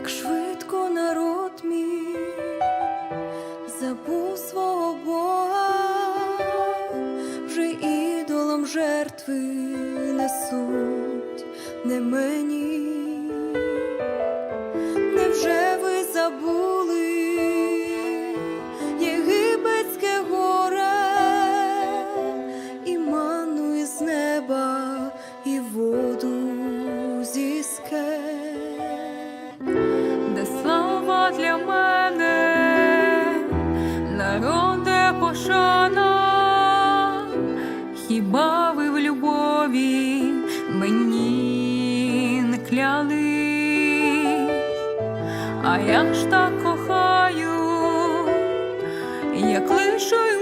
як швидко народ мій забув свого Бога, вже ідолом жертви несуть не мені. для мене, народе пошана, хіба ви в любові мені не клялись, а як ж так кохаю, як лишую.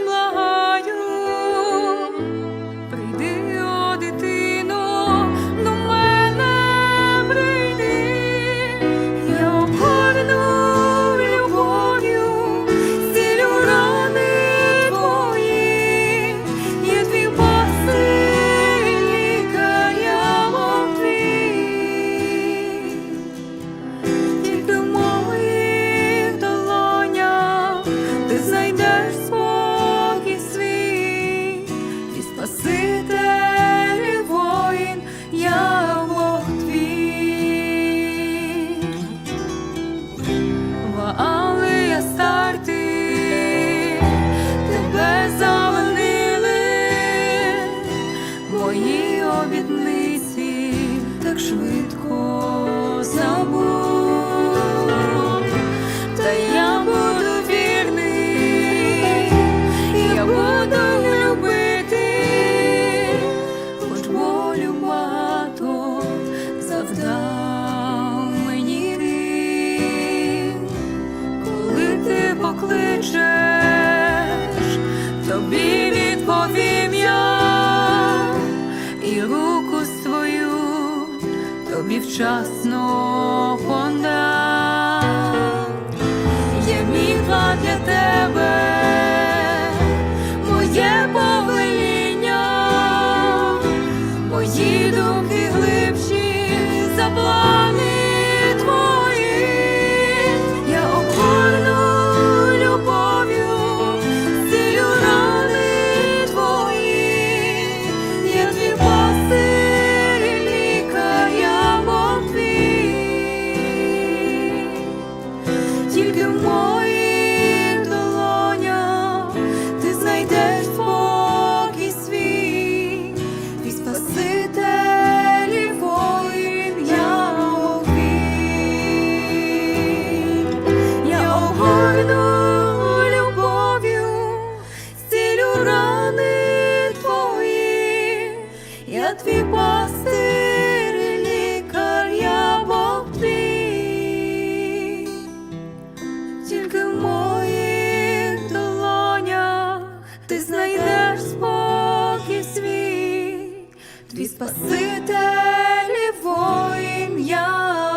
Світниці так швидко забув. тобі вчасно. я твій пастир, лікар, тільки в моїх долонях ти знайдеш спокій свій, твій Спаситель воїн я.